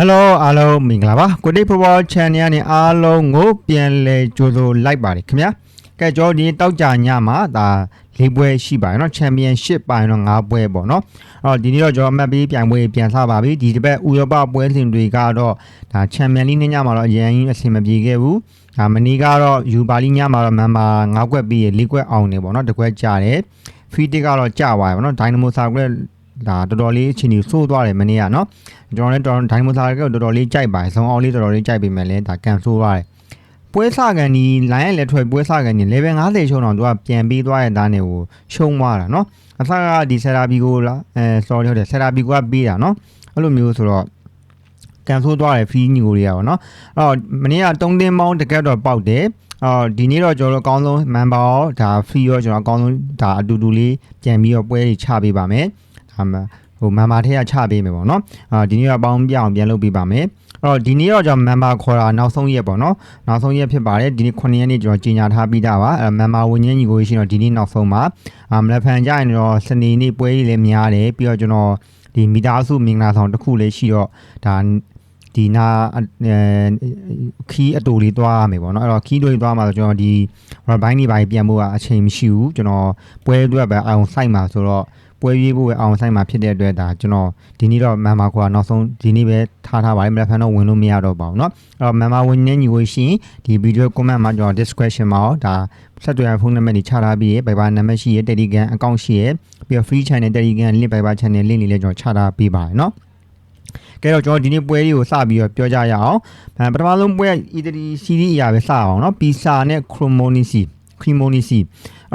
Hello အားလုံးမင်္ဂလာပါကိုတိဖဘော channel နဲ့အားလုံးကိုပြန်လဲကြိုးစိုးလိုက်ပါတယ်ခင်ဗျာကဲကျွန်တော်ဒီတောက်ကြညမှာဒါ၄ပွဲရှိပါတယ်เนาะ championship ပိုင်းတော့၅ပွဲပေါ့เนาะအဲ့တော့ဒီနေ့တော့ကျွန်တော်အမှတ်ပေးပြိုင်ပွဲပြန်စပါပြီဒီတစ်ပတ်ဥရောပပွဲစဉ်တွေကတော့ဒါ champion league ညမှာတော့အရင်အဆင်မပြေခဲ့ဘူးဒါမနီကတော့ယူပါလီညမှာတော့မန်မာ၅ခွက်ပြီး၄ခွက်အောင်နေပေါ့เนาะတစ်ခွက်ကြတယ် free tick ကတော့ကြသွားပြီပေါ့เนาะ dynamo circle ဒါတော်တော်လေးအချိန်ကြီးဆိုးသွားတယ်မနေ့ကနော်ကျွန်တော်လည်းတော်ဒိုင်မိုသာကိုတော်တော်လေးကြိုက်ပါတယ်ဆုံးအောင်လေးတော်တော်လေးကြိုက်ပေမဲ့လည်းဒါကန်ဆိုးသွားတယ်ပွဲစကန်ဒီလိုင်းရလက်ထွက်ပွဲစကန်ဒီ level 50ရှုံတော့သူကပြန်ပြီးသွားတဲ့သားနဲ့ကိုရှုံးသွားတာနော်အစကဒီဆရာဘီကိုလာအဲ sorry ဟုတ်တယ်ဆရာဘီကိုကပေးတာနော်အဲ့လိုမျိုးဆိုတော့ကန်ဆိုးသွားတယ်ဖီးညီကိုတွေကပေါ့နော်အဲ့တော့မနေ့က3တင်းပေါင်းတကက်တော့ပေါက်တယ်အော်ဒီနေ့တော့ကျွန်တော်တို့အကောင်းဆုံးမန်ပါရောဒါဖီရောကျွန်တော်အကောင်းဆုံးဒါအတူတူလေးပြန်ပြီးတော့ပွဲတွေချပေးပါမယ် ဟို member ထဲကချပေးမယ်ပေါ့နော်အာဒီနေ့ကပေါင်းပြအောင်ပြန်လုပ်ပေးပါမယ်အဲ့တော့ဒီနေ့တော့ကျွန်တော် member ခေါ်တာနောက်ဆုံးရက်ပေါ့နော်နောက်ဆုံးရက်ဖြစ်ပါတယ်ဒီနေ့9ရက်နေ့ကျွန်တော်ကြီးညာထားပြီးသားပါအဲ့ member ဝင်ချင်းညီကိုရှိတော့ဒီနေ့နောက်ဆုံးပါအာမလဖန်ကြရင်တော့စနေနေ့ပွဲကြီးလည်းများတယ်ပြီးတော့ကျွန်တော်ဒီမိသားစုမင်္ဂလာဆောင်တစ်ခုလေးရှိတော့ဒါဒီနာအဲခီးအတူလေးသွားရမယ်ပေါ့နော်အဲ့တော့ခီးတို့သွားမှာဆိုကျွန်တော်ဒီဘိုင်းနေပိုင်းပြန်ဖို့ကအချိန်မရှိဘူးကျွန်တော်ပွဲအတွက်ပဲအောင်စိုက်မှာဆိုတော့ ပွဲရွေးဖို့ပဲအောင်ဆိုင်မှာဖြစ်တဲ့အတွက်ဒါကျွန်တော်ဒီနေ့တော့မန်မာကွာနောက်ဆုံးဒီနေ့ပဲထားထားပါတယ်မဖန်တော့ဝင်လို့မရတော့ပါဘူးเนาะအဲ့တော့မန်မာဝင်နေညီဝရှင်ဒီဗီဒီယို comment မှာကျွန်တော် description မှာတော့ဒါဆက်သွယ်ဖုန်းနံပါတ်တွေချထားပြီးရယ် Viber နံပါတ်ရှိရယ် Telegram account ရှိရယ်ပြီးတော့ free channel Telegram link Viber channel link တွေလည်းကျွန်တော်ချထားပေးပါတယ်เนาะကဲတော့ကျွန်တော်ဒီနေ့ပွဲလေးကိုစပြီးတော့ပြောကြရအောင်ပထမဆုံးပွဲအီတလီစီးရီးအရာပဲစအောင်เนาะပီဆာနဲ့ခရိုမိုနီစီခရီမိုနီစီ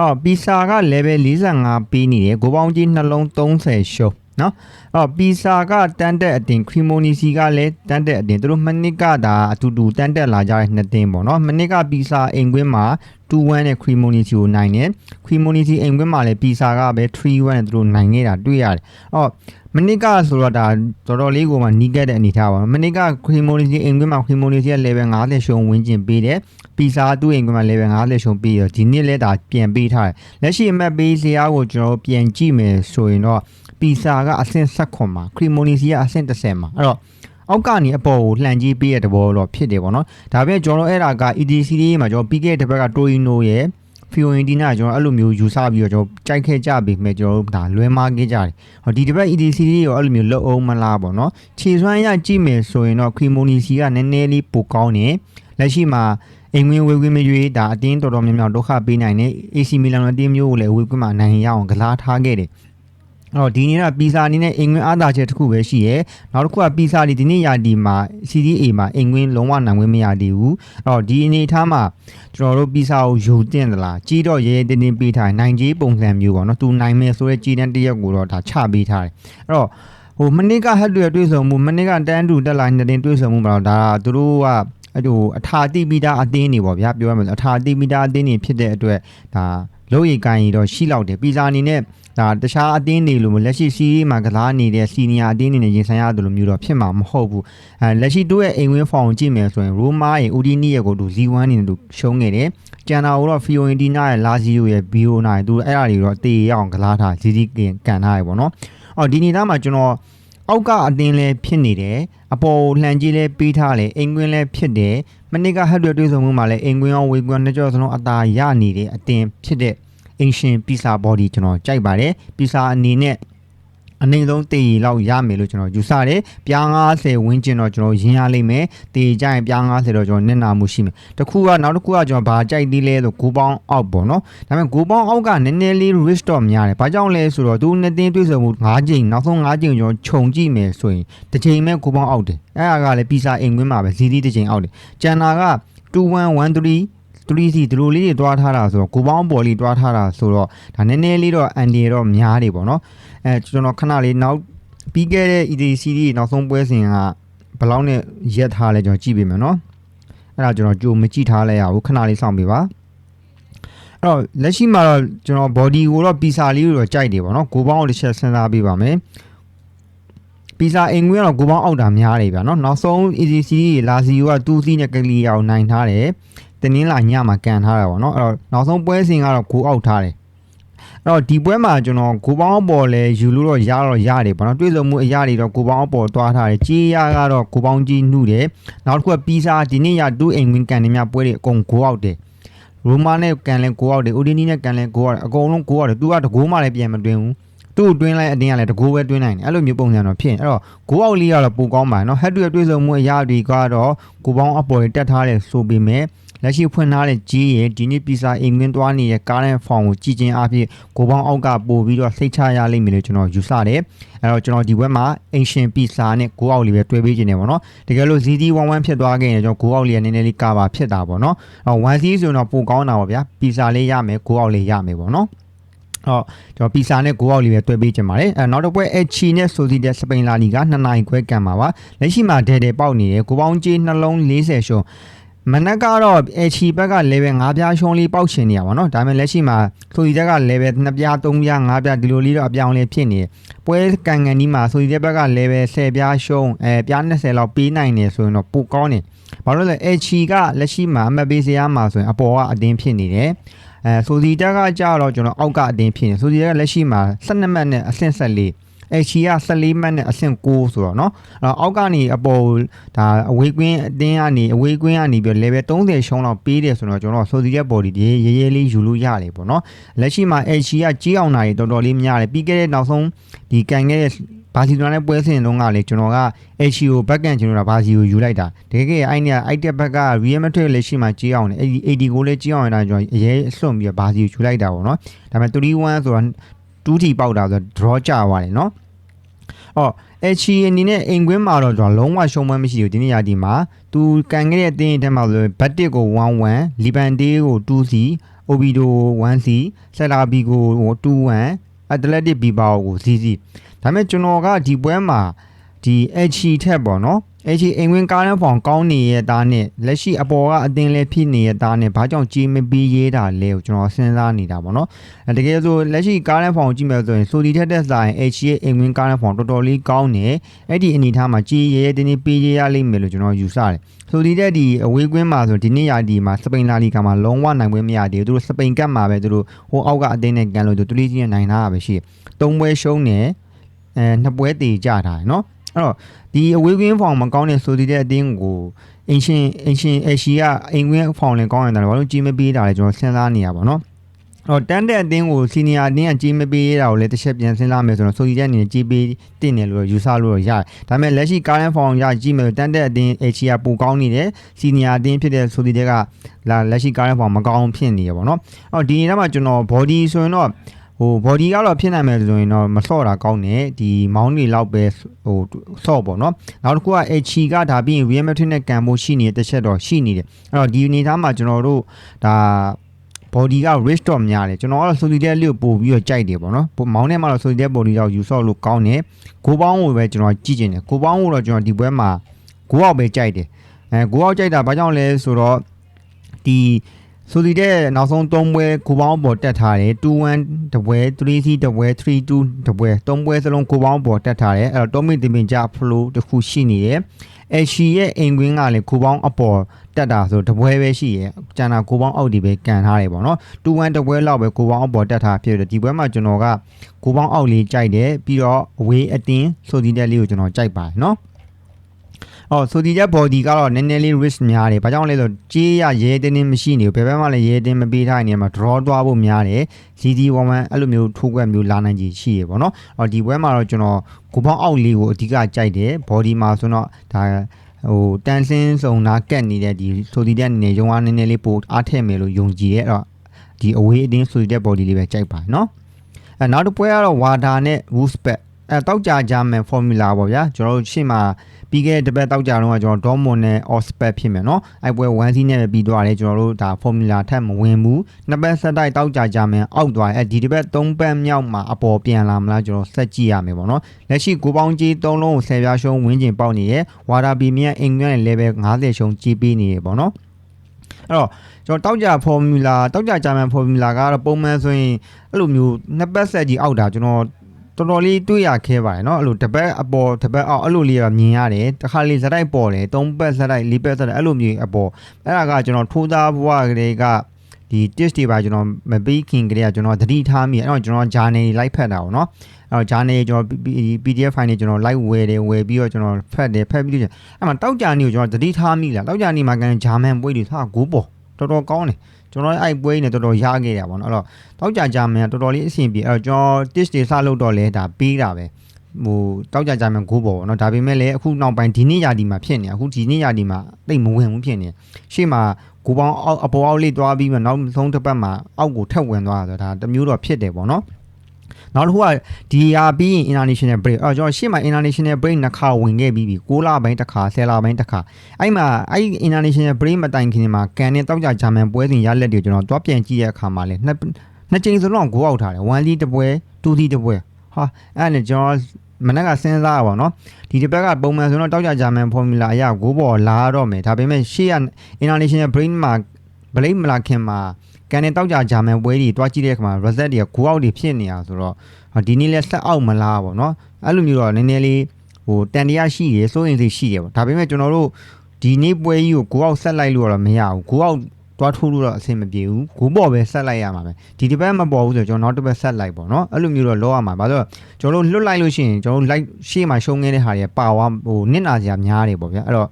အော်ပီဆာက level 45ပေးနေတယ်ဂိုးပေါင်းကြီးနှလုံး30ရှုံး နော်အော်ပီဆာကတန်တက်အတင်ခရီမိုနီစီကလည်းတန်တက်အတင်သူတို့မနစ်ကဒါအတူတူတန်တက်လာကြတဲ့နှစ်တင်ပေါ့နော်မနစ်ကပီဆာအိမ်ကွင်းမှာ2-1နဲ့ခရီမိုနီစီကိုနိုင်တယ်ခရီမိုနီစီအိမ်ကွင်းမှာလည်းပီဆာကပဲ3-1နဲ့သူတို့နိုင်နေတာတွေ့ရတယ်အော်မနစ်ကဆိုတော့ဒါတော်တော်လေးကိုမှနီးကက်တဲ့အနေထားပါမနစ်ကခရီမိုနီစီအိမ်ကွင်းမှာခရီမိုနီစီရဲ့ level 50ရှုံးဝင်းကျင်ပေးတယ်ပီဆာသူ့အိမ်ကွင်းမှာ level 50ရှုံးပေးရောဒီနှစ်လဲဒါပြန်ပေးထားတယ်လက်ရှိအမှတ်ပေးစရာကိုကျွန်တော်ပြန်ကြည့်မယ်ဆိုရင်တော့ ပီဆာကအဆင့်ဆက်ခွန်မှာခရီမိုနီစီကအဆင့်30မှာအဲ့တော့အောက်ကနေအပေါ်ကိုလှန်ကြီးပေးရတဲ့ဘောတော့ဖြစ်တယ်ပေါ့နော်ဒါပေမဲ့ကျွန်တော်အဲ့ဒါက EDC လေးမှာကျွန်တော်ပြီးခဲ့တဲ့တစ်ပတ်ကတိုရီနိုရဲ့ဖီယိုအင်တီနာကျွန်တော်အဲ့လိုမျိုးယူဆပြီးတော့ကျွန်တော်ကြိုက်ခဲ့ကြပြီမဲ့ကျွန်တော်ဒါလွဲမားခဲ့ကြတယ်။ဟောဒီတစ်ပတ် EDC လေးရောအဲ့လိုမျိုးလွတ်အောင်မလားပေါ့နော်။ခြေစွမ်းရကြည့်မယ်ဆိုရင်တော့ခရီမိုနီစီကနည်းနည်းလေးပိုကောင်းတယ်။လက်ရှိမှာအိမ်ဝင်ဝေကွင်းမရွေးဒါအတင်းတော်တော်များများဒုက္ခပေးနိုင်တဲ့ AC မီလန်အတင်းမျိုးကိုလည်းဝေကွင်းမှာနိုင်ရအောင်ကစားထားခဲ့တယ် အဲ့တော့ဒီနေ့ကပီဇာအနေနဲ့အင်္ဂွင်းအားသာချက်တစ်ခုပဲရှိရဲနောက်တစ်ခုကပီဇာဒီဒီနေ့ယာဒီမှာ CDA မှာအင်္ဂွင်းလုံးဝနိုင်ဝင်မရသေးဘူးအဲ့တော့ဒီအနေထားမှာကျွန်တော်တို့ပီဇာကိုယူတင်သလားကြီးတော့ရဲရဲတင်းတင်းပေးထားနိုင်ကြီးပုံစံမျိုးပေါ့နော်သူနိုင်မယ်ဆိုရဲကြီးတန်းတရက်ကိုတော့ဒါချပေးထားတယ်အဲ့တော့ဟိုမနစ်ကဟက်တွေတွေ့ဆုံမှုမနစ်ကတန်းတူတက်လာနေတဲ့တွေ့ဆုံမှုမှာတော့ဒါသူတို့ကအဲ့ဟိုအထာတိပိတာအတင်းနေပေါ့ဗျာပြောရမယ်ဆိုအထာတိပိတာအတင်းနေဖြစ်တဲ့အတွက်ဒါလို့ရီကိုင်းရီတော့ရှိလောက်တယ်ပီဇာအနေနဲ့ ဒါတခြားအတင်းနေလို့မလက်ရှိစီးရီးမှာကစားနေတဲ့စီနီယာအတင်းနေနဲ့ရင်ဆိုင်ရတယ်လို့မျိုးတော့ဖြစ်မှာမဟုတ်ဘူးအဲလက်ရှိတို့ရဲ့အိမ်ဝင်းဖောင်ကြည့်မယ်ဆိုရင်ရိုမားရဲ့ဦးဒီနီရဲ့ကိုသူ Z1 နေနဲ့သူရှုံးနေတယ်ကျန်တာတော့ဖီယိုအင်တီနာရဲ့လာဇီယိုရဲ့ဘီယိုနာရဲ့သူအဲ့အရာတွေတော့တေရအောင်ကစားထားဇီဇီကန်ကန်ထားရပေါ့နော်အော်ဒီနေတာမှာကျွန်တော်အောက်ကအတင်းလဲဖြစ်နေတယ်အပေါ်လှန်ကြီးလဲပေးထားလဲအိမ်ကွင်းလဲဖြစ်တယ်မနစ်ကဟက်တွေတွေ့ဆုံမှုမှာလဲအိမ်ကွင်းရောဝေကွင်းနှစ်ကြောစလုံးအသာရနေတဲ့အတင်းဖြစ်တဲ့ အင်ရှင်ပီဆာဘော်ဒီကျွန်တော်ကြိုက်ပါတယ်ပီဆာအနေနဲ့အနိုင်ဆုံးတေးရီလောက်ရမယ်လို့ကျွန်တော်ယူဆတယ်ပြား90ဝင်းကျင်တော့ကျွန်တော်ရင်းရလိမ့်မယ်တေးကြရင်ပြား90တော့ကျွန်တော်နစ်နာမှုရှိမယ်တခုကနောက်တစ်ခုကကျွန်တော်ဘာကြိုက်သေးလဲဆိုဂိုးပေါင်းအောက်ပေါ့နော်ဒါပေမဲ့ဂိုးပေါင်းအောက်ကနည်းနည်းလေး risk တော့များတယ်ဘာကြောင့်လဲဆိုတော့သူနှစ်သိန်းတွေ့ဆုံမှု5ချိန်နောက်ဆုံး5ချိန်ကျွန်တော်ခြုံကြည့်မယ်ဆိုရင်တစ်ချိန်မဲ့ဂိုးပေါင်းအောက်တယ်အဲ့ဒါကလည်းပီဆာအိမ်ကွင်းမှာပဲဇီဒီတစ်ချိန်အောက်တယ်ကျန်တာက2113 3C ဒီလိုလေးတွေတွားထားတာဆိုတော့ကိုပေါင်းပေါ်လေးတွားထားတာဆိုတော့ဒါနည်းနည်းလေးတော့အန်ဒီတော့များနေပေါ့နော်အဲကျွန်တော်ခဏလေးနောက်ပြီးခဲ့တဲ့ EDC တွေနောက်ဆုံးပွဲစဉ်ကဘယ်လောက်နဲ့ရက်ထားလဲကျွန်တော်ကြည့်ပေးမယ်နော်အဲ့ဒါကျွန်တော်ကြိုမကြည့်ထားလဲရဘူးခဏလေးစောင့်ပေးပါအဲ့တော့လက်ရှိမှာတော့ကျွန်တော် body ကိုတော့ပီဆာလေးကိုတော့ကြိုက်တယ်ပေါ့နော်ကိုပေါင်းကိုတစ်ချက်စဉ်းစားပေးပါမယ်ပီဇာအင်ကွင်းကတော့ကိုပေါင်းအောက်တာများတယ်ဗျာနော်နောက်ဆုံး ECC လာစီယိုက2စီးနဲ့ကလီယာကိုနိုင်ထားတယ် တင်းင်းလာညမှာကန်ထားတာပေါ့နော်အဲ့တော့နောက်ဆုံးပွဲစဉ်ကတော့ကိုအောက်ထားတယ်အဲ့တော့ဒီပွဲမှာကျွန်တော်ကိုပေါင်းအပေါ်လဲယူလို့တော့ရတော့ရတယ်ပေါ့နော်တွေးဆုံမှုအရာတွေတော့ကိုပေါင်းအပေါ်သွားထားတယ်ကြီးရကတော့ကိုပေါင်းကြီးနှုတယ်နောက်တစ်ခုကပီဇာဒီနေ့ရတူးအိမ်ဝင်ကန်နေမြပွဲတွေအကုန်ကိုအောင်တယ်ရိုမာနဲ့ကန်လဲကိုအောင်တယ်အိုဒီနီနဲ့ကန်လဲကိုအောင်တယ်အကုန်လုံးကိုအောင်တယ်သူကတကိုးမှလည်းပြန်မတွင်းဘူးသူ့တွင်းလိုက်အတင်းကလည်းတကိုးပဲတွင်းနိုင်တယ်အဲ့လိုမျိုးပုံစံတော့ဖြစ်အဲ့တော့ကိုအောင်လေးကတော့ပိုကောင်းပါနော်ဟက်တူရဲ့တွေးဆုံမှုအရာတွေကတော့ကိုပေါင်းအပေါ်တက်ထားတယ်ဆိုပေမဲ့ လက်ရှိဖွင့်ထားတဲ့ကြီးရဲ့ဒီနေ့ပီဇာအိမ်ဝင်သွားနေတဲ့ကားနဲ့ဖောင်ကိုကြည်ကျင်အားဖြင့်ကိုပေါင်းအောက်ကပို့ပြီးတော့စိတ်ချရလိမ့်မယ်လို့ကျွန်တော်ယူဆတယ်အဲ့တော့ကျွန်တော်ဒီဘက်မှာအင်ရှင်ပီဇာနဲ့ကိုအောက်လေးပဲတွဲပေးခြင်းနေပါတော့တကယ်လို့ ZD11 ဖြစ်သွားခဲ့ရင်ကျွန်တော်ကိုအောက်လေးကနည်းနည်းလေးကာပါဖြစ်တာပေါ့နော်အဲ့1 C ဆိုရင်တော့ပိုကောင်းတာပေါ့ဗျာပီဇာလေးရမယ်ကိုအောက်လေးရမယ်ပေါ့နော်ဟောကျွန်တော်ပီဆာနဲ့ဂိုးအောက်လေးပဲတွဲပေးချင်ပါတယ်အဲနောက်တစ်ပွဲအချီနဲ့ဆိုစီတဲ့စပိန်လာလီက2နိုင်ခွဲကန်ပါပါလက်ရှိမှာဒဲဒဲပေါက်နေတယ်ကိုပေါင်းကြီးနှလုံး40ရှုံး မနက်ကတော့အချီဘက်က level 5ပြားရှုံးလေးပေါက်ချင်နေရပါတော့ဒါပေမဲ့လက်ရှိမှာဆိုစီတက်က level 2ပြား3ပြား5ပြားဒီလိုလေးတော့အပြောင်းလဲဖြစ်နေတယ်ပွဲကန်ကန်ဒီမှာဆိုစီတက်ဘက်က level 10ပြားရှုံးအဲပြား20လောက်ပေးနိုင်နေဆိုရင်တော့ပိုကောင်းနေဘာလို့လဲအချီကလက်ရှိမှာအမတ်ပေးစရာမှာဆိုရင်အပေါ်ကအတင်းဖြစ်နေတယ်အဲဆိုစီတက်ကကြတော့ကျွန်တော်အောက်ကအတင်းဖြစ်နေဆိုစီတက်ကလက်ရှိမှာ12မှတ်နဲ့အဆင့်14 အဲချီက14မှတ်နဲ့အဆင့်6ဆိုတော့เนาะအဲ့တော့အောက်ကနေအပေါ်ဒါအဝေးကွင်းအတင်းကနေအဝေးကွင်းကနေပြီး level 30ရှုံးလောက်ပေးတယ်ဆိုတော့ကျွန်တော်ဆိုစီတဲ့ body ဒီရေးရေးလေးယူလို့ရတယ်ပေါ့เนาะလက်ရှိမှာအဲချီကကြီးအောင်တာတွေတော်တော်လေးများတယ်ပြီးခဲ့တဲ့နောက်ဆုံးဒီကန်ခဲ့တဲ့ဘာစီလိုနာနဲ့ပွဲစဉ်တုန်းကလေကျွန်တော်က HC ကိုဘက်ကန်ကျွန်တော်ကဘာစီကိုယူလိုက်တာတကယ်ကြီးအဲ့နေအိုက်တက်ဘက်က Real Madrid လက်ရှိမှာကြီးအောင်တယ်အဲ့ဒီ AD ကိုလည်းကြီးအောင်ရတာကျွန်တော်အရေးအစွန့်ပြီးဘာစီကိုယူလိုက်တာပေါ့နော်ဒါပေမဲ့3-1ဆိုတော့ 2 t ပေါက်တာဆိုတော့ draw ကြသွားတယ်နော်အော်အချီအနေနဲ့အိမ်ကွင်းမှာတော့ကျွန်တော်လုံးဝရှုံးမမရှိဘူးဒီနေ့ရာဒီမှာသူကန်ခဲ့တဲ့အသင်းအထက်မှာဆိုဘတ်တစ်ကို1-1လီဘန်တေးကို2-0အိုဘီဒို1-0ဆက်လာဘီကို2-1အက်တလက်တစ်ဘီဘာကို0-0ဒါပေမဲ့ကျွန်တော်ကဒီပွဲမှာဒီ HC ထက်ပေါ့နော် HC အိမ်ဝင်ကားတဲ့ဖောင်ကောင်းနေရဲ့သားနဲ့လက်ရှိအပေါ်ကအတင်းလဲဖြစ်နေရဲ့သားနဲ့ဘာကြောင့်ကြီးမပြီးရေးတာလဲကိုကျွန်တော်စဉ်းစားနေတာပေါ့နော်အဲတကယ်ဆိုလက်ရှိကားတဲ့ဖောင်ကိုကြည့်မယ်ဆိုရင်ဆိုဒီထက်တက်စားရင် HC ရဲ့အိမ်ဝင်ကားတဲ့ဖောင်တော်တော်လေးကောင်းနေအဲ့ဒီအနေထားမှာကြီးရဲရဲတင်းတင်းပြီးရေးရလိမ့်မယ်လို့ကျွန်တော်ယူဆတယ်ဆိုဒီတဲ့ဒီအဝေးကွင်းမှာဆိုဒီနေ့ရာဒီမှာစပိန်လာလီဂါမှာလုံးဝနိုင်ပွဲမရသေးဘူးသူတို့စပိန်ကပ်မှာပဲသူတို့ဟိုအောက်ကအတင်းနဲ့ကန်လို့သူတူလီကြီးနဲ့နိုင်တာပဲရှိတယ်သုံးပွဲရှုံးနေအဲနှစ်ပွဲတည်ကြတာเนาะ အဲ့တော့ဒီအဝေးကွင်းဖောင်မကောင်းတဲ့ဆိုဒီတဲ့အတင်းကိုအင်ရှင်အင်ရှင်အရှိကအိမ်ကွင်းဖောင်လင်ကောင်းရင်တယ်ဘာလို့ကြီးမပေးတာလဲကျွန်တော်စဉ်းစားနေရပါတော့အော်တန်တဲ့အတင်းကိုစီနီယာအတင်းကကြီးမပေးရတာကိုလည်းတစ်ချက်ပြန်စဉ်းစားမယ်ဆိုတော့ဆိုဒီတဲ့အနေနဲ့ကြီးပေးတင်တယ်လို့ယူဆလို့ရတယ်ဒါပေမဲ့လက်ရှိကားလန်ဖောင်ရကြီးမယ်တန်တဲ့အတင်းအချီကပိုကောင်းနေတယ်စီနီယာအတင်းဖြစ်တဲ့ဆိုဒီတဲ့ကလာလက်ရှိကားလန်ဖောင်မကောင်းဖြစ်နေရပါတော့အော်ဒီနေ့မှာကျွန်တော် body ဆိုရင်တော့ ဟို body ကတော့ဖြစ်နိုင်မယ်ဆိုရင်တော့မဆော့တာကောင်းတယ်ဒီမောင်းတွေလောက်ပဲဟိုဆော့ပေါ့နော်နောက်တစ်ခုက H ကဒါပြီးရင် Real Madrid နဲ့ကန်ဖို့ရှိနေတဲ့တစ်ချက်တော့ရှိနေတယ်အဲ့တော့ဒီအနေထားမှာကျွန်တော်တို့ဒါ body က rich တော့များတယ်ကျွန်တော်ကတော့ solid တဲ့လေးကိုပို့ပြီးတော့ကြိုက်တယ်ပေါ့နော်မောင်းထဲမှာတော့ solid တဲ့ body တော့ယူဆော့လို့ကောင်းတယ်ကိုပေါင်းကိုပဲကျွန်တော်ကြည့်ကျင်တယ်ကိုပေါင်းကိုတော့ကျွန်တော်ဒီပွဲမှာကိုအောက်ပဲကြိုက်တယ်အဲကိုအောက်ကြိုက်တာဘာကြောင့်လဲဆိုတော့ဒီ ဆိုဒီတဲ့နောက်ဆုံး3ပွဲကိုပေါင်းပေါ်တက်ထားတယ်2-1တပွဲ3-3တပွဲ3-2တပွဲ3ပွဲစလုံးကိုပေါင်းပေါ်တက်ထားတယ်အဲ့တော့တိုမီတင်ပင်ကြ flow တစ်ခုရှိနေတယ်အရှီရဲ့အိမ်ကွင်းကလည်းကိုပေါင်းအပေါ်တက်တာဆိုတပွဲပဲရှိရယ်ကျန်တာကိုပေါင်းအောက်ဒီပဲကန်ထားတယ်ပေါ့နော်2-1တပွဲလောက်ပဲကိုပေါင်းအပေါ်တက်ထားဖြစ်တယ်ဒီပွဲမှာကျွန်တော်ကကိုပေါင်းအောက်လေးကြိုက်တယ်ပြီးတော့အဝေးအတင်းဆိုဒီတဲ့လေးကိုကျွန်တော်ကြိုက်ပါတယ်နော် အော်ဆိုဒီချက် body ကတော့နည်းနည်းလေး risk များတယ်။ဘာကြောင့်လဲဆိုတော့ကြေးရရဲတင်းတင်းမရှိနေဘူး။ဘယ်ဘက်မှလည်းရဲတင်းမပေးထားနေမှာ draw သွားဖို့များတယ်။ ZD11 အဲ့လိုမျိုးထိုးကွက်မျိုးလာနိုင်ကြီးရှိရပေါ့နော်။အော်ဒီပွဲမှာတော့ကျွန်တော်ကိုပေါင်းအောက်လေးကိုအဓိကကြိုက်တယ်။ body မှာဆိုတော့ဒါဟိုတန်ဆင်းစုံနာကက်နေတဲ့ဒီဆိုဒီတဲ့နေရုံကနည်းနည်းလေးပိုအားထည့်မယ်လို့ယုံကြည်ရဲ့အဲ့တော့ဒီအဝေးအတင်းဆိုဒီတဲ့ body လေးပဲကြိုက်ပါနော်။အဲနောက်တစ်ပွဲကတော့ water နဲ့ woospack အဲတောက်ကြကြမယ် formula ပေါ့ဗျာကျွန်တော်တို့ရှေ့မှာပြီးခဲ့တဲ့တစ်ပတ်တောက်ကြတော့ကျွန်တော် Dortmund နဲ့ Ospec ဖြစ်မယ်เนาะအဲ့ပွဲ1စီးနဲ့ပဲပြီးသွားတယ်ကျွန်တော်တို့ဒါ formula ထပ်မဝင်ဘူးနှစ်ပတ်ဆက်တိုက်တောက်ကြကြမယ်အောက်သွားအဲ့ဒီတစ်ပတ်3ပတ်မြောက်မှာအပေါ်ပြန်လာမလားကျွန်တော်ဆက်ကြည့်ရမယ်ပေါ့เนาะလက်ရှိကိုပေါင်းကြီး3လုံးကို10ပြားရှုံးဝင်းကျင်ပေါက်နေရဲ့ water b မြတ်အင်္ဂလန် level 50ရှုံးကြီးပေးနေရပေါ့เนาะအဲ့တော့ကျွန်တော်တောက်ကြ formula တောက်ကြဂျာမန် formula ကတော့ပုံမှန်ဆိုရင်အဲ့လိုမျိုးနှစ်ပတ်ဆက်ကြီးအောက်တာကျွန်တော် တော်တော်လေးတွေ့ရခဲပါတယ်เนาะအဲ့လိုတစ်ပတ်အပေါ်တစ်ပတ်အောက်အဲ့လိုလေးကမြင်ရတယ်တစ်ခါလေးဇက်တိုက်ပေါ်တယ်သုံးပတ်ဇက်တိုက်လေးပတ်ဇက်တိုက်အဲ့လိုမျိုးအပေါ်အဲ့ဒါကကျွန်တော်ထိုးသားဘဝကလေးက ဒီ test တွေပါကျွန်တော်မပေးခင်ကလေးကကျွန်တော်သတိထားမိအဲ့တော့ကျွန်တော် journal တွေလိုက်ဖတ်တာပေါ့နော်အဲ့တော့ journal ကျွန်တော် PDF file တွေကျွန်တော် like ဝယ်တယ်ဝယ်ပြီးတော့ကျွန်တော်ဖတ်တယ်ဖတ်ပြီးတော့အဲ့မှာတောက်ကြနေကိုကျွန်တော်သတိထားမိလားတောက်ကြနေမှာကန်ဂျာမန်ပွဲတွေသာဂိုးပေါ်တော်တော်ကောင်းတယ် ကျွန်တော်အဲ့ပွဲနေတော်တော်ရခဲ့တာပေါ့နော်အဲ့တော့တောက်ကြဂျာမန်ကတော်တော်လေးအဆင်ပြေအဲ့တော့ကျွန်တော် test တွေစလုပ်တော့လဲဒါပေးတာပဲဟိုတောက်ကြဂျာမန်ဂိုးပေါ်ပေါ့နော်ဒါပေမဲ့လည်းအခုနောက်ပိုင်းဒီနေ့ရာဒီမှာဖြစ်နေအခုဒီနေ့ရာဒီမှာတိတ်မဝင်ဘူးဖြစ်နေရှေ့မှာကိုပေါင်းအောက်အပေါ်အောက်လေးသွားပြီးမှနောက်ဆုံးတစ်ပတ်မှာအောက်ကိုထက်ဝင်သွားတာဆိုတာဒါတစ်မျိုးတော့ဖြစ်တယ်ပေါ့နော် နောက်တစ်ခုကဒီဟာပြီးရင် international break အော်ကျွန်တော်ရှေ့မှာ international break နှစ်ခါဝင်ခဲ့ပြီးပြီ6လပိုင်းတစ်ခါ10လပိုင်းတစ်ခါအဲ့မှာအဲ့ international break မတိုင်ခင်မှာကန်နဲ့တောက်ကြဂျာမန်ပွဲစဉ်ရလက်တွေကျွန်တော်တွားပြန်ကြည့်ရတဲ့အခါမှာလဲနှစ်နှစ်ကြိမ်စလုံးကိုအောက်ထားတယ်1လီတစ်ပွဲ2လီတစ်ပွဲဟာအဲ့နဲ့ကျွန်တော်မနက်ကစဉ်းစားရပါတော့ဒီတစ်ပတ်ကပုံမှန်ဆိုတော့တောက်ကြဂျာမန်ဖော်မူလာအရကိုပေါ်လာတော့မယ်ဒါပေမဲ့ရှေ့က international brain မှာ blade မလာခင်မှာ ကန်နဲ့တောက်ကြဂျာမန်ပွဲတွေတွားကြည့်တဲ့အခါမှာ reset တွေကကိုအောက်တွေဖြစ်နေတာဆိုတော့ဒီနေ့လဲဆက်အောက်မလားပေါ့နော်အဲ့လိုမျိုးတော့နည်းနည်းလေးဟိုတန်တရားရှိရစိုးရင်စိတ်ရှိရပေါ့ဒါပေမဲ့ကျွန်တော်တို့ဒီနေ့ပွဲကြီးကိုကိုအောက်ဆက်လိုက်လို့တော့မရဘူးကိုအောက်တွားထိုးလို့တော့အဆင်မပြေဘူးကိုပေါ်ပဲဆက်လိုက်ရမှာပဲဒီတစ်ပတ်မပေါ်ဘူးဆိုတော့ကျွန်တော်နောက်တစ်ပတ်ဆက်လိုက်ပေါ့နော်အဲ့လိုမျိုးတော့လောရမှာဘာလို့ကျွန်တော်တို့လွတ်လိုက်လို့ရှိရင်ကျွန်တော်တို့ like ရှေ့မှာရှုံးခဲ့တဲ့ဟာတွေပါဝါဟိုနစ်နာစရာများတယ်ပေါ့ဗျာအဲ့တော့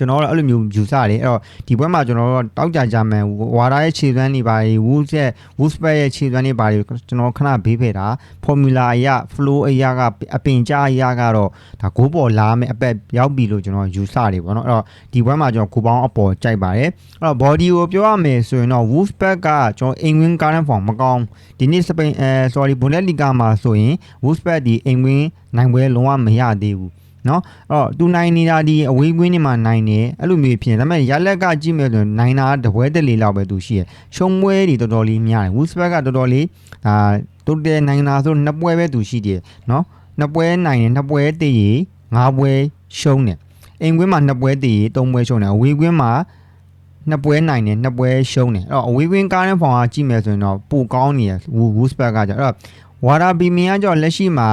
ကျွန်တော်တို့အဲ့လိုမျိုးယူဆတယ်အဲ့တော့ဒီဘွဲမှာကျွန်တော်တို့တောက်ကြကြမှန်ဝါရာရဲ့ခြေစွမ်းတွေပါဝူးရဲ့ဝူးစပက်ရဲ့ခြေစွမ်းတွေပါကျွန်တော်ခဏဘေးဖယ်တာ formula အရာ flow အရာကအပင်ကြားအရာကတော့ဒါဂိုးပေါ်လာမယ်အပက်ရောက်ပြီလို့ကျွန်တော်ယူဆတယ်ပေါ့နော်အဲ့တော့ဒီဘွဲမှာကျွန်တော်ကိုပေါင်းအပေါ်ကြိုက်ပါတယ်အဲ့တော့ body ကိုပြောရမယ်ဆိုရင်တော့ wolfpack ကကျွန်တော် England current form မကောင်းဒီနေ့စပိန်အဲ sorry Bundesliga မှာဆိုရင် wolfpack ဒီ England နိုင်ပွဲလုံးဝမရသေးဘူး နော်အဲ့တော့သူနိုင်နေတာဒီအဝေးကွင်းတွေမှာနိုင်တယ်အဲ့လိုမျိုးဖြစ်နေဒါပေမဲ့ရလက်ကကြည့်မယ်ဆိုရင်နိုင်တာတပွဲတက်လေးလောက်ပဲသူရှိရရှုံးပွဲတွေတော်တော်လေးများတယ် Wolfsburg ကတော်တော်လေးဒါတိုးတယ်နိုင်တာဆိုနှစ်ပွဲပဲသူရှိတယ်နော်နှစ်ပွဲနိုင်တယ်နှစ်ပွဲတည်ရီငါးပွဲရှုံးတယ်အိမ်ကွင်းမှာနှစ်ပွဲတည်ရီသုံးပွဲရှုံးတယ်အဝေးကွင်းမှာနှစ်ပွဲနိုင်တယ်နှစ်ပွဲရှုံးတယ်အဲ့တော့အဝေးကွင်းကားတဲ့ဖောင်ကကြည့်မယ်ဆိုရင်တော့ပိုကောင်းနေရ Wolfsburg ကကြအဲ့တော့ဝါရာဘီမီယာကြောင့်လက်ရှိမှာ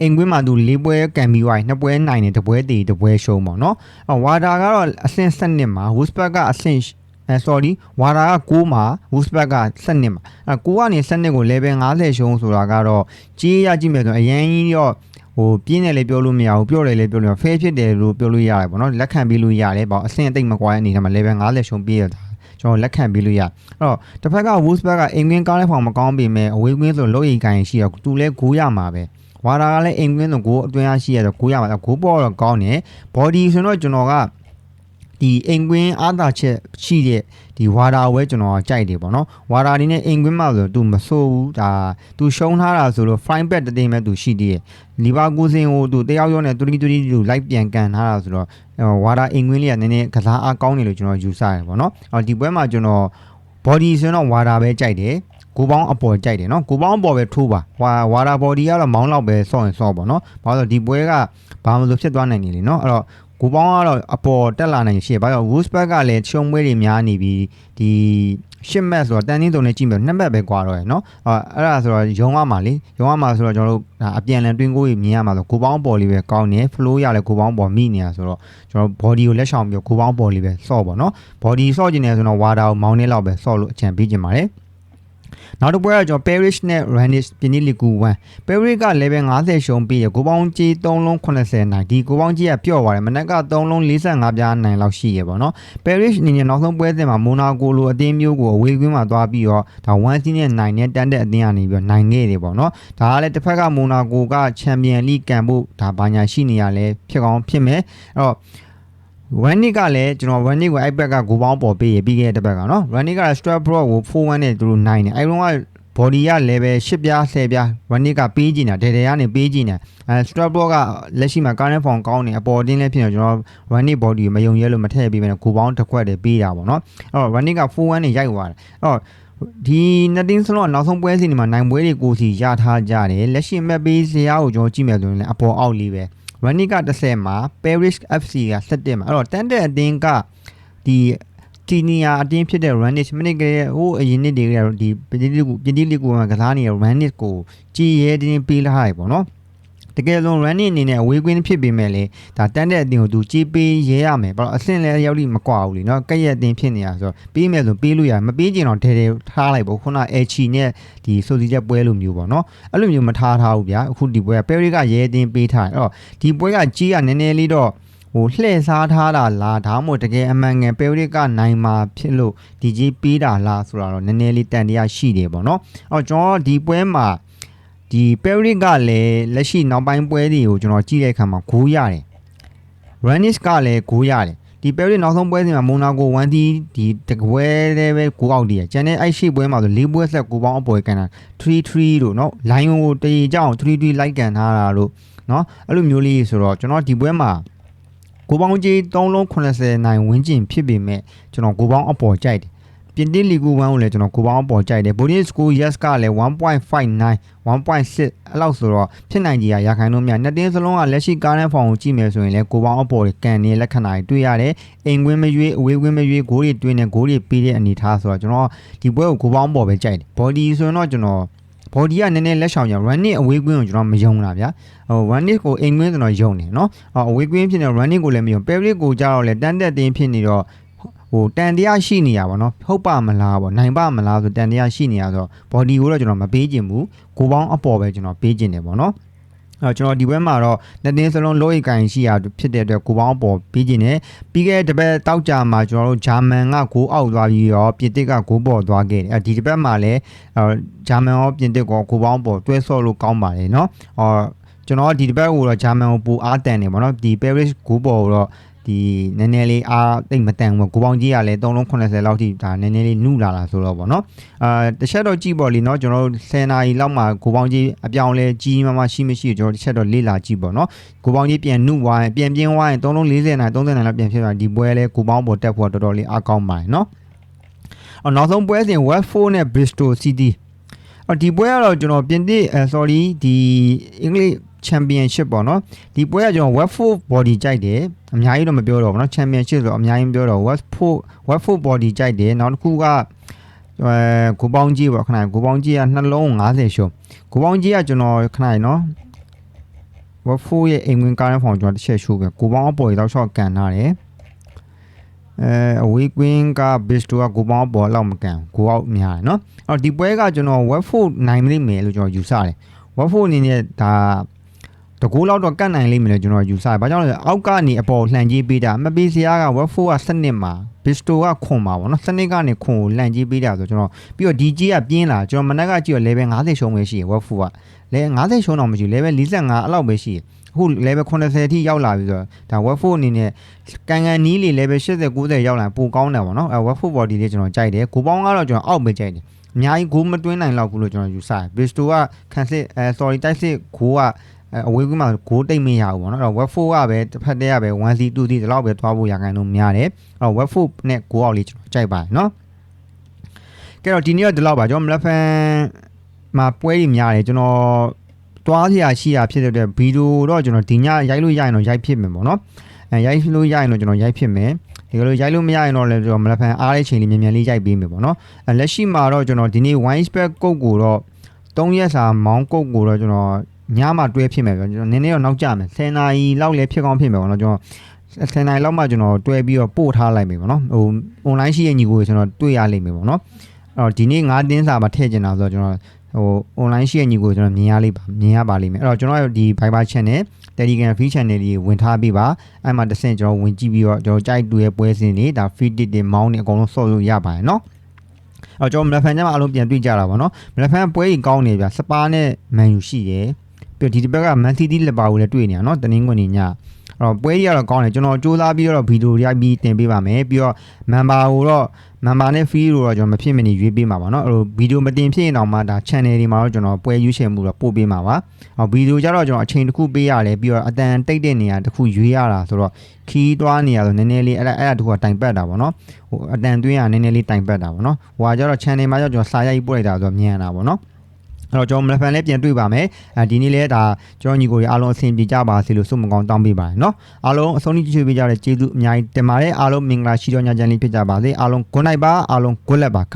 အိမ်ကွင်းမှာသူ၄ပွဲကန်ပြီးွားနှစ်ပွဲနိုင်တယ်တစ်ပွဲတည်တစ်ပွဲရှုံးပေါ့နော်။ဝါဒါကတော့အဆင့်7နှစ်မှာ Wolfsburg ကအဆင့်အဲ sorry ဝါဒါက6မှာ Wolfsburg က7နှစ်မှာအဲ9ကနေ7နှစ်ကို level 50ရှုံးဆိုတာကတော့ကြီးရကြည့်မယ်ဆိုအရင်ကြီးတော့ဟိုပြင်းတယ်လည်းပြောလို့မရဘူးပြောတယ်လည်းပြောလို့ဖဲဖြစ်တယ်လို့ပြောလို့ရတယ်ပေါ့နော်လက်ခံပြီးလို့ရတယ်ပေါ့အဆင့်အသိမ့်မကွာတဲ့အနေနဲ့မှာ level 50ရှုံးပြီးရတာကျွန်တော်လက်ခံပြီးလို့ရအဲ့တော့တစ်ဖက်က Wolfsburg ကအိမ်ကွင်းကားတဲ့ဖောင်မကောင်းပေမဲ့အဝေးကွင်းဆိုလို့ရိတ်ကိုင်းရှိတော့သူလည်းဂိုးရမှာပဲ ဝါဒါကလည်းအိမ်ကွင်းဆိုကိုအတွင်းရရှိရတော့ကိုရမှာကိုပေါ်တော့ကောင်းတယ် body ဆိုတော့ကျွန်တော်ကဒီအိမ်ကွင်းအားသာချက်ရှိတဲ့ဒီဝါဒါဝဲကျွန်တော်ကြိုက်တယ်ပေါ့နော်ဝါဒါနေနဲ့အိမ်ကွင်းမှာဆိုသူမဆိုးဘူးဒါသူရှုံးထားတာဆိုတော့ fine bet တည်းမဲ့သူရှိသေးတယ်လီဗာပူးစင်ကိုသူတယောက်ယောက်နဲ့တူတီတူတီသူလိုက်ပြန်ကန်ထားတာဆိုတော့ဝါဒါအိမ်ကွင်းလေးကနည်းနည်းကစားအားကောင်းတယ်လို့ကျွန်တော်ယူဆတယ်ပေါ့နော်အော်ဒီပွဲမှာကျွန်တော် body ဆိုတော့ဝါဒါပဲကြိုက်တယ် ကိုပေါင်းအပေါ်ကြိုက်တယ်နော်ကိုပေါင်းအပေါ်ပဲထိုးပါဝါဝါရာဘော်ဒီကတော့မောင်းလောက်ပဲဆော့ရင်ဆော့ပါနော်ဘာလို့ဒီပွဲကဘာမှမလို့ဖြစ်သွားနိုင်နေလေနော်အဲ့တော့ကိုပေါင်းကတော့အပေါ်တက်လာနိုင်ရှိဘာလို့ Wolfsburg ကလည်းချုံပွဲတွေများနေပြီးဒီရှစ်မက်ဆိုတော့တန်တင်းတုံနဲ့ကြည့်မယ်နှစ်မက်ပဲကွာတော့ရယ်နော်အဲ့အဲ့ဒါဆိုတော့ရုံရမှာလေရုံရမှာဆိုတော့ကျွန်တော်တို့အပြန်လန်တွင်းကိုကြီးမြင်ရမှာဆိုကိုပေါင်းပေါ်လေးပဲကောင်းနေ flow ရလဲကိုပေါင်းပေါ်မိနေတာဆိုတော့ကျွန်တော် body ကိုလက်ဆောင်ပြီးကိုပေါင်းပေါ်လေးပဲဆော့ပါနော် body ဆော့ကျင်နေဆိုတော့ water ကိုမောင်းနေလောက်ပဲဆော့လို့အချံပေးကျင်ပါတယ် နောက်တစ်ပွဲကကျွန်တော် Paris နဲ့ Rennes ပြည်နည်းလီဂူ1 Paris က level 50ရှုံးပြီးရကိုပေါင်းကြီး3လုံး80နိုင်ဒီကိုပေါင်းကြီးကပြော့သွားတယ်မနက်က3လုံး45ပြားနိုင်လောက်ရှိရပေါ့နော် Paris အနေနဲ့နောက်ဆုံးပွဲစဉ်မှာ Monaco လိုအသင်းမျိုးကိုအဝေးကွင်းမှာသွားပြီးတော့ဒါ1စီးနဲ့နိုင်နဲ့တန်းတဲ့အသင်းကနေပြီးတော့နိုင်ခဲ့တယ်ပေါ့နော်ဒါကလည်းတစ်ဖက်က Monaco က Champion League ကန်ဖို့ဒါဘာညာရှိနေရလဲဖြစ်ကောင်းဖြစ်မယ်အဲ့တော့ one nick ကလည်းကျွန်တော် one nick ကို iPad ကဂိုးပေါင်းပေါ်ပေးရပြီးခဲ့တဲ့တစ်ပတ်ကနော် one nick က strap pro ကို4-1နဲ့သူတို့နိုင်တယ်အဲတော့က body က level 10ပြား10ပြား one nick ကပေးကြည့်နေတာဒေဒေကနေပေးကြည့်နေအဲ strap pro ကလက်ရှိမှာ current form ကောင်းနေအပေါ်တင်းလည်းဖြစ်နေကျွန်တော် one nick body ကိုမယုံရဲလို့မထည့်ပေးဘဲနဲ့ဂိုးပေါင်းတစ်ခွက်တည်းပေးတာပေါ့နော်အဲ့တော့ one nick က4-1နဲ့ရိုက်သွားတယ်အဲ့တော့ဒီနှစ်တင်းစလုံးနောက်ဆုံးပွဲစဉ်တွေမှာနိုင်ပွဲတွေကိုစီရထားကြတယ်လက်ရှိ map ပေးစရာကိုကျွန်တော်ကြည့်မယ်ဆိုရင်လည်းအပေါ်အောက်လေးပဲ running က30မှာ Paris FC က17မှာအဲ့တော့တန်တဲ့အတင်းကဒီတီနီယာအတင်းဖြစ်တဲ့ Running မိနစ်ကလေးဟိုအရင်နှစ်တွေကဒီပြည်တီးလီကူပြည်တီးလီကူမှာကစားနေတဲ့ Running ကိုကြည်ရဲတင်းပေးလာရတယ်ပေါ့နော် တကယ်လို့ running အနေနဲ့အဝေးကွင်းဖြစ်ပေမဲ့လေဒါတန်းတဲ့အတင်ကိုသူကြီးပေးရဲရမယ်ဘာလို့အဆင့်လဲရောက်လိမကွာဘူးလीနော်ကက်ရက်အတင်ဖြစ်နေတာဆိုတော့ပေးမယ်ဆိုပေးလို့ရမပေးချင်တော့ထဲထဲထားလိုက်ပေါ့ခုနအဲချီနဲ့ဒီဆိုစီချက်ပွဲလိုမျိုးပေါ့နော်အဲ့လိုမျိုးမထားထားဘူးဗျာအခုဒီပွဲကပဲရီကရဲအတင်ပေးထားတယ်အဲ့တော့ဒီပွဲကကြီးကနည်းနည်းလေးတော့ဟိုလှည့်စားထားတာလားဒါမှမဟုတ်တကယ်အမှန်ငယ်ပဲရီကနိုင်မှာဖြစ်လို့ဒီကြီးပေးတာလားဆိုတာတော့နည်းနည်းလေးတန်တရားရှိတယ်ပေါ့နော်အဲ့တော့ကျွန်တော်ဒီပွဲမှာ ဒီ Perry ကလည်းလက်ရှိနောက်ပိုင်းပွဲတွေကိုကျွန်တော်ကြည့်တဲ့အခါမှာဂိုးရတယ် Ranis ကလည်းဂိုးရတယ်ဒီ Perry နောက်ဆုံးပွဲစဉ်မှာမိုနာကို1တီးဒီတပွဲတည်းပဲ9အောက်တည်းရကျန်တဲ့အဲ့ရှိပွဲမှာဆို၄ပွဲဆက်9ပေါင်းအပေါ်ကန်တာ3-3တို့နော်လိုင်ယွန်ကိုတရေကြောင်3-3လိုက်ကန်ထားတာတို့နော်အဲ့လိုမျိုးလေးဆိုတော့ကျွန်တော်ဒီပွဲမှာကိုပေါင်းကြီး3လုံး80နိုင်ဝင်းကျင်ဖြစ်ပေမဲ့ကျွန်တော်ကိုပေါင်းအပေါ်ကြိုက်တယ် ပြင်သစ်လီဂူ1ကိုလည်းကျွန်တော်ကိုပေါင်းအပေါ်ကြိုက်တယ်ဘိုဒီစကို yes ကလည်း1.59 1.6အဲ့လောက်ဆိုတော့ဖြစ်နိုင်ကြီးရရာခိုင်နှုန်းများနှစ်တင်းစလုံးကလက်ရှိကားနဲ့ဖောင်ကိုကြည့်မယ်ဆိုရင်လည်းကိုပေါင်းအပေါ်ကန်နေလက္ခဏာတွေတွေ့ရတယ်အိမ်ကွင်းမရွေးအဝေးကွင်းမရွေးဂိုးတွေတွင်းနေဂိုးတွေပေးတဲ့အနေထားဆိုတော့ကျွန်တော်ဒီပွဲကိုကိုပေါင်းအပေါ်ပဲကြိုက်တယ် body ဆိုရင်တော့ကျွန်တော် body ကနည်းနည်းလက်ဆောင်ကြ running အဝေးကွင်းကိုကျွန်တော်မယုံတာဗျာဟို running ကိုအိမ်ကွင်းကျွန်တော်ယုံတယ်နော်အော်အဝေးကွင်းဖြစ်နေ running ကိုလည်းမယုံ pavilion ကိုကြတော့လေတန်းတက်တင်းဖြစ်နေတော့ ဟိုတန်တရားရှိနေရပါတော့ဟုတ်ပါမလားပေါ့နိုင်ပါမလားဆိုတန်တရားရှိနေရဆိုတော့ body ကိုတော့ကျွန်တော်မပေးခြင်းဘူးကိုပေါင်းအပေါ်ပဲကျွန်တော်ပေးခြင်းတယ်ပေါ့နော်အဲကျွန်တော်ဒီဘက်မှာတော့နှစ်တင်းစလုံးလောအိကန်ရှိရဖြစ်တဲ့အတွက်ကိုပေါင်းအပေါ်ပေးခြင်းတယ်ပြီးခဲ့တဲ့တစ်ပတ်တောက်ကြမှာကျွန်တော်တို့ဂျာမန်ကဂိုးအောက်သွားပြီးရောပြင်သစ်ကဂိုးပေါ်သွားခဲ့တယ်အဲဒီတစ်ပတ်မှာလည်းအဲဂျာမန်ရောပြင်သစ်ကောဂိုးပေါင်းပေါ်တွဲဆော့လို့ကောင်းပါတယ်เนาะအော်ကျွန်တော်ဒီတစ်ပတ်ကိုတော့ဂျာမန်ကိုပူအားတန်နေပါเนาะဒီ Paris ဂိုးပေါ်ကိုတော့ ဒီနည်းနည်းလေးအားတိတ်မတန်ဘူးကိုပေါင်းကြီးကလည်း3လုံး80လောက်ထိဒါနည်းနည်းလေးနုလာတာဆိုတော့ဗောနော်အာတစ်ချက်တော့ကြည့်ပေါ့လीเนาะကျွန်တော်တို့10နာရီလောက်မှာကိုပေါင်းကြီးအပြောင်းလဲကြီးမှမရှိမရှိကျွန်တော်တစ်ချက်တော့လေ့လာကြည့်ပေါ့နော်ကိုပေါင်းကြီးပြန်နုဝိုင်းပြန်ပြင်းဝိုင်း3လုံး40နိုင်30နိုင်လောက်ပြန်ဖြစ်သွားဒီပွဲလဲကိုပေါင်းပေါ်တက်ဖို့တော်တော်လေးအားကောင်းပါတယ်နော်အော်နောက်ဆုံးပွဲစဉ် West 4နဲ့ Bristol City အော်ဒီပွဲကတော့ကျွန်တော်ပြင်သစ်အဲ sorry ဒီအင်္ဂလိပ် championship ပေါ့နော်ဒီပွဲကကျွန်တော် Watford body ကြိုက်တယ်အများကြီးတော့မပြောတော့ဘူးเนาะ championship ဆိုတော့အများကြီးမပြောတော့ Watford Watford body ကြိုက်တယ်နောက်တစ်ခုကအဲဂိုးပေါင်းကြီးပေါ့ခဏဂိုးပေါင်းကြီးကနှလုံး50ရှုံးဂိုးပေါင်းကြီးကကျွန်တော်ခဏရနော် Watford ရဲ့အိမ်ဝင်ကားနဲ့ဖောင်ကျွန်တော်တစ်ချက်ရှိုးပဲဂိုးပေါင်းအပေါ်ရောက်ချော့ကန်ထားတယ်အဲအဝေးကွင်းက Bistro ကဂိုးပေါင်းအပေါ်လောက်မကန်ဂိုးအောက်များတယ်เนาะအော်ဒီပွဲကကျွန်တော် Watford နိုင်မလိမ့်မယ်လို့ကျွန်တော်ယူဆတယ် Watford အနေနဲ့ဒါ တကူလောက်တော့ကတ်နိုင်လိမ့်မယ်လို့ကျွန်တော်ယူဆတယ်။ဘာကြောင့်လဲအောက်ကနေအပေါ်လှန်ကြီးပေးတာမပေးစရာက Watford ကစနစ်မှာ Bisto ကခွန်ပါဗောနော်စနစ်ကနေခွန်ကိုလှန်ကြီးပေးတာဆိုကျွန်တော်ပြီးတော့ဒီကြီးကပြင်းလာကျွန်တော်မနက်ကကြည့်တော့ level 50ရှုံးပဲရှိရ Watford က level 50ရှုံးတော့မရှိဘူး level 45အဲ့လောက်ပဲရှိရအခု level 80အထိရောက်လာပြီဆိုတော့ဒါ Watford အနေနဲ့ကန်ကန်နီးလီ level 80 90ရောက်လာပိုကောင်းတယ်ဗောနော်အဲ Watford body လေးကျွန်တော်ကြိုက်တယ်ကိုပေါင်းကတော့ကျွန်တော်အောက်ပဲကြိုက်တယ်အများကြီးဂိုးမတွင်းနိုင်လောက်ဘူးလို့ကျွန်တော်ယူဆတယ် Bisto ကခံစစ်အဲ sorry တိုက်စစ်ဂိုးက အဲအဝေးကွင်းမှာဂိုးတိတ်မရဘူးပေါ့နော်အဲ့တော့ web 4ကပဲတစ်ဖက်တည်းကပဲ 1C 2C ဒီလောက်ပဲသွားဖို့ရခိုင်လို့များတယ်အဲ့တော့ web 4နဲ့ဂိုးအောက်လေးကျွန်တော်ကြိုက်ပါတယ်နော်ကဲတော့ဒီနေ့တော့ဒီလောက်ပါကျွန်တော်မလက်ဖန်မှာပွဲကြီးများတယ်ကျွန်တော်တွားစရာရှိတာဖြစ်တဲ့အတွက်ဗီဒီယိုတော့ကျွန်တော်ဒီညရိုက်လို့ရရင်တော့ရိုက်ဖြစ်မယ်ပေါ့နော်အဲရိုက်လို့ရရင်တော့ကျွန်တော်ရိုက်ဖြစ်မယ်ဒီလိုရိုက်လို့မရရင်တော့လည်းကျွန်တော်မလက်ဖန်အားတဲ့ချိန်လေးမြန်မြန်လေးရိုက်ပေးမယ်ပေါ့နော်အဲလက်ရှိမှာတော့ကျွန်တော်ဒီနေ့ wine spec ကုတ်ကိုတော့3ရက်စာမောင်းကုတ်ကိုတော့ကျွန်တော် ညမှာတွဲဖြစ်မယ်ပြောကျွန်တော်နည်းနည်းတော့နောက်ကျမယ်10နာရီလောက်လည်းဖြစ်ကောင်းဖြစ်မယ်ပေါ့နော်ကျွန်တော်10နာရီလောက်မှကျွန်တော်တွဲပြီးတော့ပို့ထားလိုက်မယ်ပေါ့နော်ဟို online ရှိရဲ့ညီကိုကျွန်တော်တွေ့ရလိမ့်မယ်ပေါ့နော်အဲ့တော့ဒီနေ့9တင်းစာမှာထည့်ကျင်တာဆိုတော့ကျွန်တော်ဟို online ရှိရဲ့ညီကိုကျွန်တော်မြင်ရလိမ့်ပါမြင်ရပါလိမ့်မယ်အဲ့တော့ကျွန်တော်ဒီ Viber channel Telegram free channel တွေဝင်ထားပြီးပါအဲ့မှာတစ်ဆင့်ကျွန်တော်ဝင်ကြည့်ပြီးတော့ကျွန်တော်ကြိုက်တူရဲ့ပွဲစဉ်တွေဒါ feed တွေမောင်းတွေအကုန်လုံးဆော့လို့ရပါတယ်နော်အော်ကျွန်တော်မလဖန်ကျမှအလုံးပြန်တွေ့ကြတာပါနော်မလဖန်ပွဲကြီးကောင်းနေဗျစပါးနဲ့မန်ယူရှိတယ် ပြီးဒီတစ်ဘက်က Man City လက်ပါကိုလည်းတွေ့နေရနော်တနင်္ဂနွေညအဲ့တော့ပွဲကြီးကတော့ကောင်းတယ်ကျွန်တော်စူးစမ်းပြီးတော့ဗီဒီယိုရိုက်ပြီးတင်ပေးပါမယ်ပြီးတော့ member ကိုတော့ member နဲ့ fee ကိုတော့ကျွန်တော်မဖြစ်မနေရွေးပေးမှာပါနော်အဲ့လိုဗီဒီယိုမတင်ဖြစ်ရင်တော့မှဒါ channel တွေမှာတော့ကျွန်တော်ပွဲရွေးချယ်မှုတော့ပို့ပေးမှာပါအော်ဗီဒီယိုကြတော့ကျွန်တော်အချိန်တစ်ခုပေးရတယ်ပြီးတော့အတန်တိတ်တဲ့နေရာတစ်ခုရွေးရတာဆိုတော့ခီးသွားနေရဆိုနည်းနည်းလေးအဲ့ဒါအဲ့ဒါတစ်ခုကတိုင်ပတ်တာပေါ့နော်ဟိုအတန်သွင်းရနည်းနည်းလေးတိုင်ပတ်တာပေါ့နော်ဟိုကကြတော့ channel မှာကြတော့ကျွန်တော်စာရိုက်ပို့လိုက်တာဆိုတော့မြန်တာပေါ့နော် အဲ့တော့ကျွန်တော်မလဖန်လေးပြန်တွေ့ပါမယ်အဲဒီနေ့လဲဒါကျွန်တော်ညီကိုတွေအားလုံးအဆင်ပြေကြပါစေလို့ဆုမကောင်းတောင်းပေးပါတယ်เนาะအားလုံးအဆုံးထိကြည့်ရှုပေးကြတဲ့ကျေးဇူးအများကြီးတင်ပါတယ်အားလုံးမင်္ဂလာရှိတော်ညချမ်းလေးဖြစ်ကြပါစေအားလုံး good night ပါအားလုံး good luck ပါ